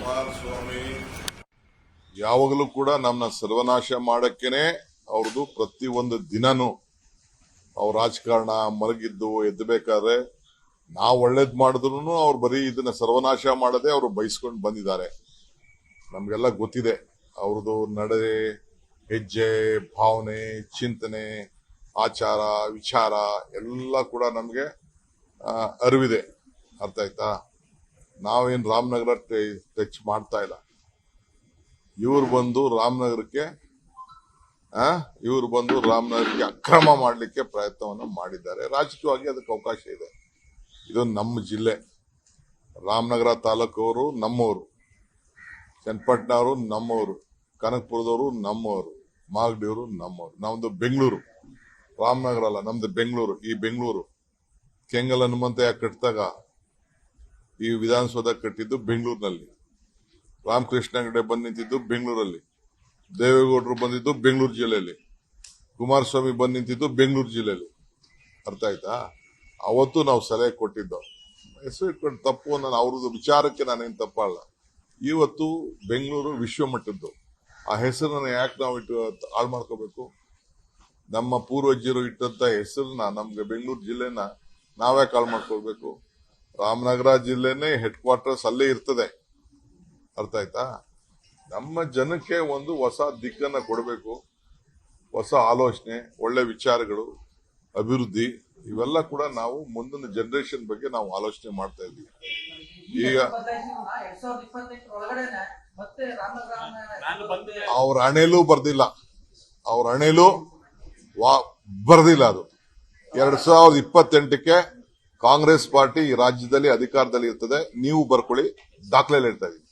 ಕುಮಾರಸ್ವಾಮಿ, ಯಾವಾಗಲೂ ಕೂಡ ನಮ್ಮನ್ನ ಸರ್ವನಾಶ ಮಾಡಕ್ಕೇನೆ ಅವ್ರದ್ದು ಪ್ರತಿ ಒಂದು ದಿನನು ಅವ್ರ ರಾಜಕಾರಣ ಮಲಗಿದ್ದು ಎದ್ದಬೇಕಾದ್ರೆ ನಾವು ಒಳ್ಳೇದ್ ಮಾಡಿದ್ರು ಅವ್ರು ಬರೀ ಇದನ್ನ ಸರ್ವನಾಶ ಮಾಡದೆ ಅವರು ಬಯಸ್ಕೊಂಡು ಬಂದಿದ್ದಾರೆ. ನಮ್ಗೆಲ್ಲ ಗೊತ್ತಿದೆ ಅವ್ರದ್ದು ನಡೆ, ಹೆಜ್ಜೆ, ಭಾವನೆ, ಚಿಂತನೆ, ಆಚಾರ, ವಿಚಾರ ಎಲ್ಲ ಕೂಡ ನಮಗೆ ಅರಿವಿದೆ. ಅರ್ಥ ಆಯ್ತಾ? ನಾವೇನ್ ರಾಮನಗರ ಟಚ್ ಮಾಡ್ತಾ ಇಲ್ಲ. ಇವ್ರು ಬಂದು ರಾಮನಗರಕ್ಕೆ, ಆ, ಇವ್ರು ಬಂದು ರಾಮನಗರಕ್ಕೆ ಅಕ್ರಮ ಮಾಡಲಿಕ್ಕೆ ಪ್ರಯತ್ನವನ್ನು ಮಾಡಿದ್ದಾರೆ. ರಾಜಕೀಯವಾಗಿ ಅದಕ್ಕೆ ಅವಕಾಶ ಇದೆ. ಇದು ನಮ್ಮ ಜಿಲ್ಲೆ. ರಾಮನಗರ ತಾಲೂಕವರು ನಮ್ಮವರು. ಚನ್ನಪಟ್ಟಣವರು ನಮ್ಮವರು. ಕನಕಪುರದವರು ನಮ್ಮವರು. ಮಾಗಡಿಯವರು ನಮ್ಮವರು. ನಮ್ದು ಬೆಂಗಳೂರು. ರಾಮನಗರ ಅಲ್ಲ, ನಮ್ದು ಬೆಂಗಳೂರು. ಈ ಬೆಂಗಳೂರು. ಕೆಂಗಲ್ ಹನುಮಂತಯ್ಯ ಕಟ್ಟಿದಾಗ ಈ ವಿಧಾನಸೌಧ ಕಟ್ಟಿದ್ದು ಬೆಂಗಳೂರಿನಲ್ಲಿ. ರಾಮಕೃಷ್ಣ ಹೆಗಡೆ ಬಂದು ನಿಂತಿದ್ದು ಬೆಂಗಳೂರಲ್ಲಿ. ದೇವೇಗೌಡರು ಬಂದಿದ್ದು ಬೆಂಗಳೂರು ಜಿಲ್ಲೆಯಲ್ಲಿ. ಕುಮಾರಸ್ವಾಮಿ ಬಂದು ನಿಂತಿದ್ದು ಬೆಂಗಳೂರು ಜಿಲ್ಲೆಯಲ್ಲಿ. ಅರ್ಥ ಆಯ್ತಾ? ಅವತ್ತು ನಾವು ಸಲಹೆ ಕೊಟ್ಟಿದ್ದು. ಹೆಸರು ಇಟ್ಕೊಂಡು ತಪ್ಪು ನಾನು ಅವ್ರದ್ದು ವಿಚಾರಕ್ಕೆ ನಾನೇನು ತಪ್ಪಲ್ಲ. ಇವತ್ತು ಬೆಂಗಳೂರು ವಿಶ್ವ ಮಟ್ಟದ್ದು ಆ ಹೆಸರನ್ನ ಯಾಕೆ ನಾವು ಇಟ್ಟು ಹಾಳು ಮಾಡ್ಕೋಬೇಕು? ನಮ್ಮ ಪೂರ್ವಜರು ಇಟ್ಟಂತ ಹೆಸರನ್ನ ನಮ್ಗೆ ಬೆಂಗಳೂರು ಜಿಲ್ಲೆನ ನಾವ್ಯಾಕೆ ಹಾಳು ಮಾಡ್ಕೊಳ್ಬೇಕು? ರಾಮನಗರ ಜಿಲ್ಲೆನೇ ಹೆಡ್ ಕ್ವಾರ್ಟರ್ಸ್ ಅಲ್ಲೇ ಇರ್ತದೆ. ಅರ್ಥ ಆಯ್ತಾ? ನಮ್ಮ ಜನಕ್ಕೆ ಒಂದು ಹೊಸ ದಿಕ್ಕನ್ನ ಕೊಡಬೇಕು. ಹೊಸ ಆಲೋಚನೆ, ಒಳ್ಳೆ ವಿಚಾರಗಳು, ಅಭಿವೃದ್ಧಿ, ಇವೆಲ್ಲ ಕೂಡ ನಾವು ಮುಂದಿನ ಜನರೇಷನ್ ಬಗ್ಗೆ ನಾವು ಆಲೋಚನೆ ಮಾಡ್ತಾ ಇದ್ದೀವಿ. ಈಗ ಅವ್ರ ಹಣೆಲೂ ಬರ್ದಿಲ್ಲ. ಅವ್ರ ಹಣೆಲೂ ಬರ್ದಿಲ್ಲ ಅದು. ಎರಡ್ ಸಾವಿರದ ಇಪ್ಪತ್ತೆಂಟಕ್ಕೆ ಕಾಂಗ್ರೆಸ್ ಪಾರ್ಟಿ ಈ ರಾಜ್ಯದಲ್ಲಿ ಅಧಿಕಾರದಲ್ಲಿ ಇರ್ತದೆ. ನೀವು ಬರ್ಕೊಳ್ಳಿ. ದಾಖಲೆಯಲ್ಲಿ ಹೇಳ್ತಾ ಇದೀನಿ